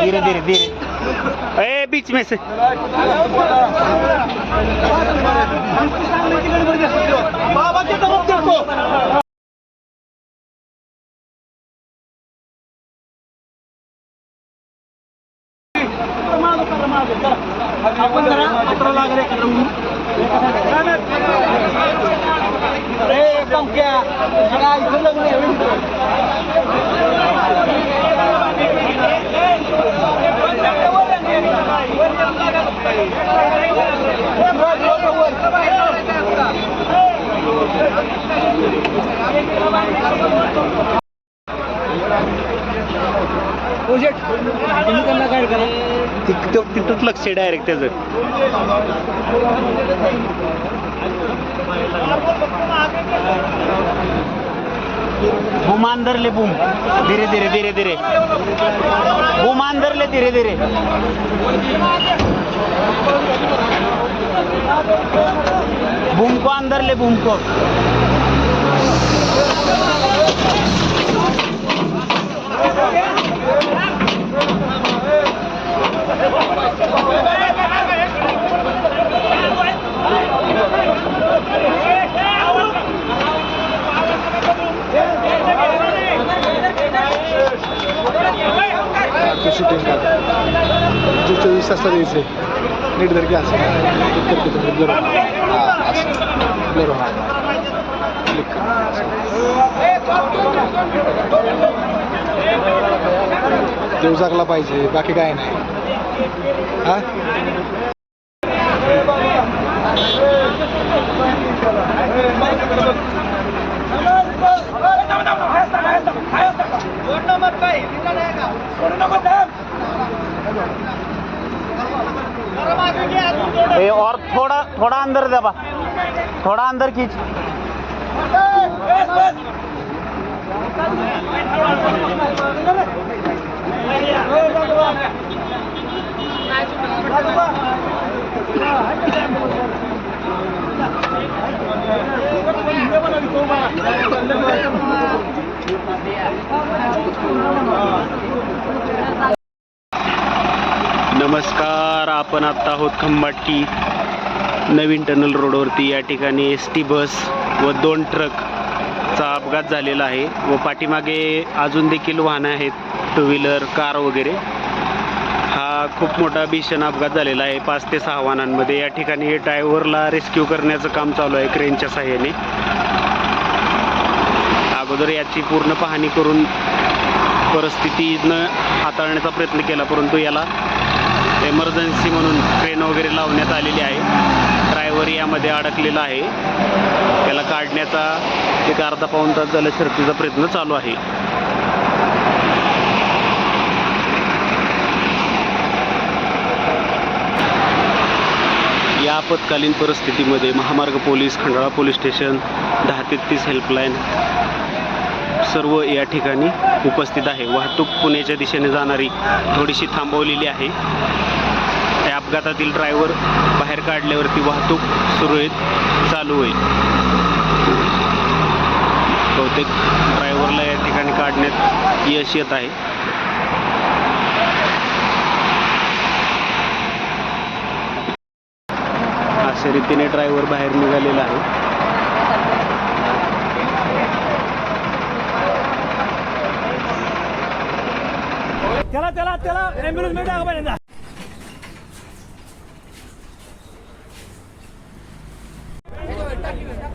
धीरे धीरे धीरे ए बीच में से आपण जरा पत्र लागले अरे पंक्या सगळा इथं लग्न तिथं तिथंच लक्ष डायरेक्ट त्याचं. बुम अंदर बुम धीरे धीरे धीरे धीरे. बुम अंदर धीरे धीरे. भूमको अंदर ले भूमको को ते शूटिंग काढ जे चोवीस नीट దగ్గరికి की असं क्लिक करते देव जागला पाहिजे बाकी काय नाही. हा? ए, और थोड़ा थोड़ा अंदर दबा। थोड़ा अंदर खींच। आपण आत्ता आहोत खंबाटकी नवीन टनल रोडवरती. या ठिकाणी एस टी बस व दोन ट्रकचा अपघात झालेला आहे व पाठीमागे अजून देखील वाहनं आहेत टू व्हीलर कार वगैरे. हा खूप मोठा भीषण अपघात झालेला आहे पाच ते सहा वाहनांमध्ये. या ठिकाणी ड्रायव्हरला रेस्क्यू करण्याचं काम चालू आहे क्रेनच्या साह्याने अगोदर याची पूर्ण पाहणी करून परिस्थितीनं हाताळण्याचा प्रयत्न केला परंतु याला एमर्जन्सी म्हणून ट्रेन वगैरे लावण्यात आलेली आहे. ड्रायव्हर यामध्ये अडकलेला आहे. त्याला काढण्याचा एक अर्धा पाऊण तास झाला शर्तीचा प्रयत्न चालू आहे. या आपत्कालीन परिस्थितीमध्ये महामार्ग पोलीस खंडाळा पोलीस स्टेशन दहा तेहतीस हेल्पलाईन सर्व या ठिकाणी उपस्थित आहे. वाहतूक पुण्याच्या दिशेने जाणारी थोडीशी थांबवलेली आहे. त्या अपघातातील ड्रायव्हर बाहेर काढल्यावरती वाहतूक सुरळीत चालू होईल. बहुतेक ड्रायव्हरला या ठिकाणी काढण्यात यश येत आहे. अशा रीतीने ड्रायव्हर बाहेर निघालेला आहे. त्याला त्याला त्याला ॲम्ब्युलन्स मिळते टाका पहिल्यांदा.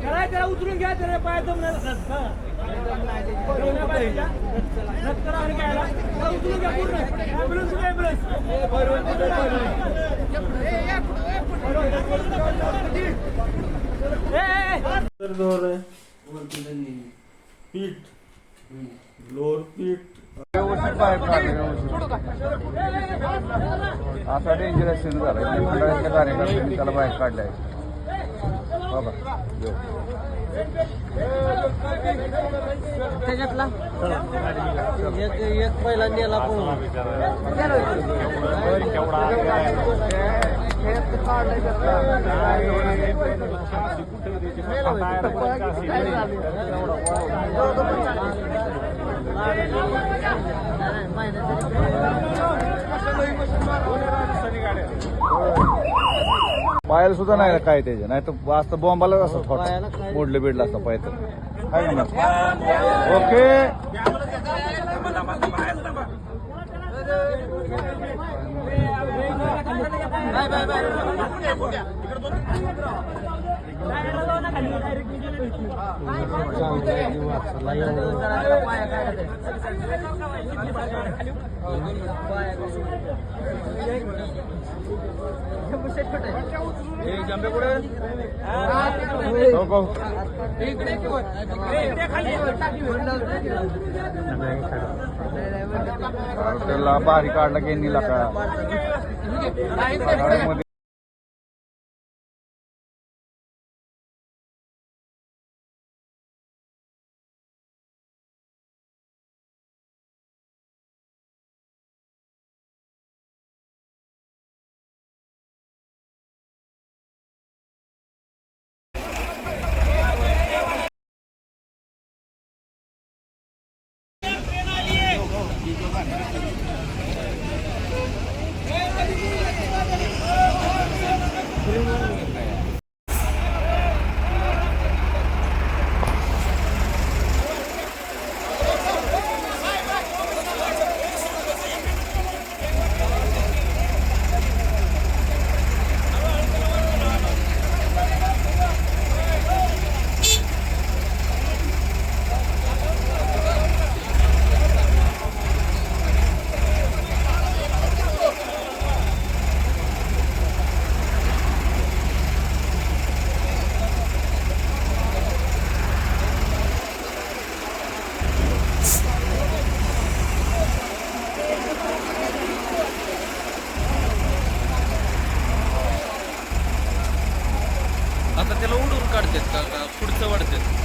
त्याला त्याला उतरून घ्या. त्याला पाय जमणार उतरून घ्या पूर्ण. ॲम्ब्युलन्स ॲम्ब्युलन्स पीठ लोअर पीठ व्यवस्थित बाहेर काढले व्यवस्थित असा डेंजरस सीन झाला खंडाळ्यातल्या कार्यकर्त्यांनी त्याला बाहेर काढलाय बाबा. त्याच्यातला एक एक पहिला नेला पायाला सुद्धा नाही ना काय त्याचे नाही तर असतं बॉम्बालाच असं थोडं काय? मोडलं बिडलं असतं पाय तर आहे का नाही? ओके हो, हो. अरे त्याला बारी काढला की नीला का गाडीमध्ये आता त्याला उडून काढतात का का पुढचं वाढतात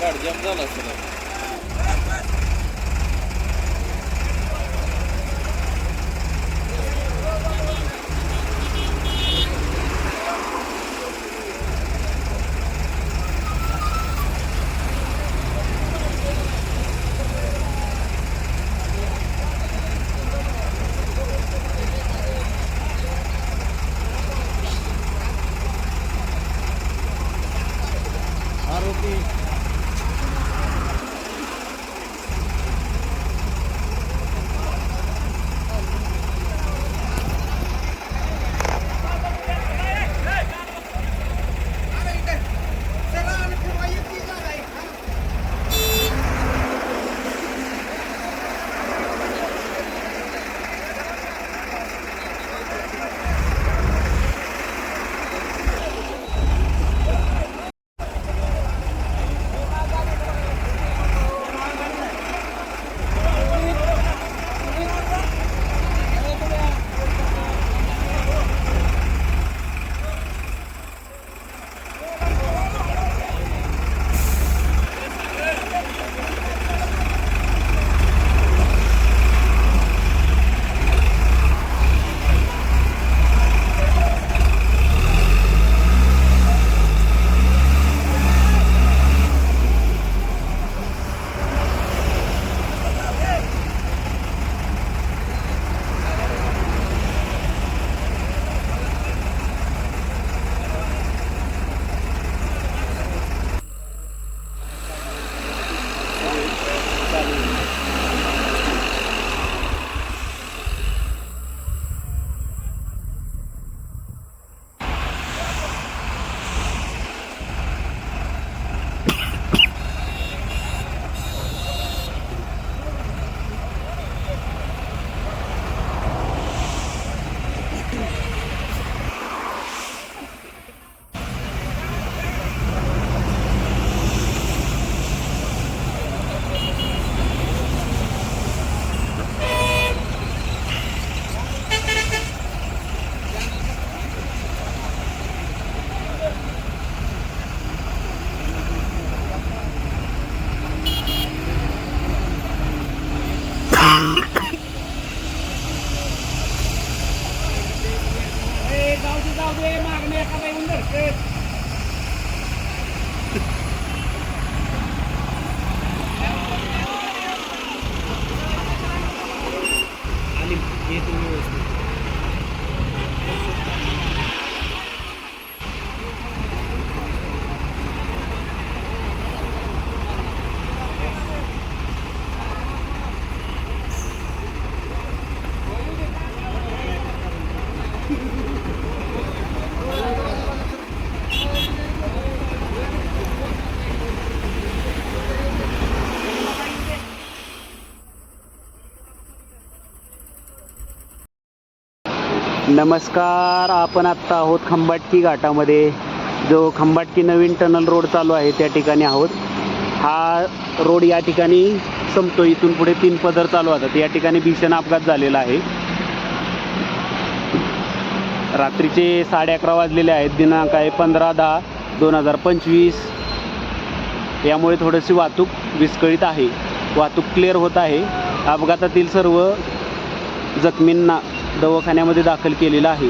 Vereceğim dalasını. Haruki problema kung may kamay under. नमस्कार आपण आत्ता आहोत खंबाटकी घाटामध्ये. जो खंबाटकी नवीन टनल रोड चालू आहे त्या ठिकाणी आहोत. हा रोड या ठिकाणी संपतो. इथून पुढे तीन पदर चालू होतात. या ठिकाणी भीषण अपघात झालेला आहे. रात्रीचे साडे अकरा वाजलेले आहेत. दिनांक आहे पंधरा दहा दोन हजार पंचवीस. यामुळे थोडीशी वाहतूक विस्कळीत आहे. वाहतूक क्लिअर होत आहे. अपघातातील सर्व जखमींना दवाखान्यामध्ये दाखल केलेलं आहे.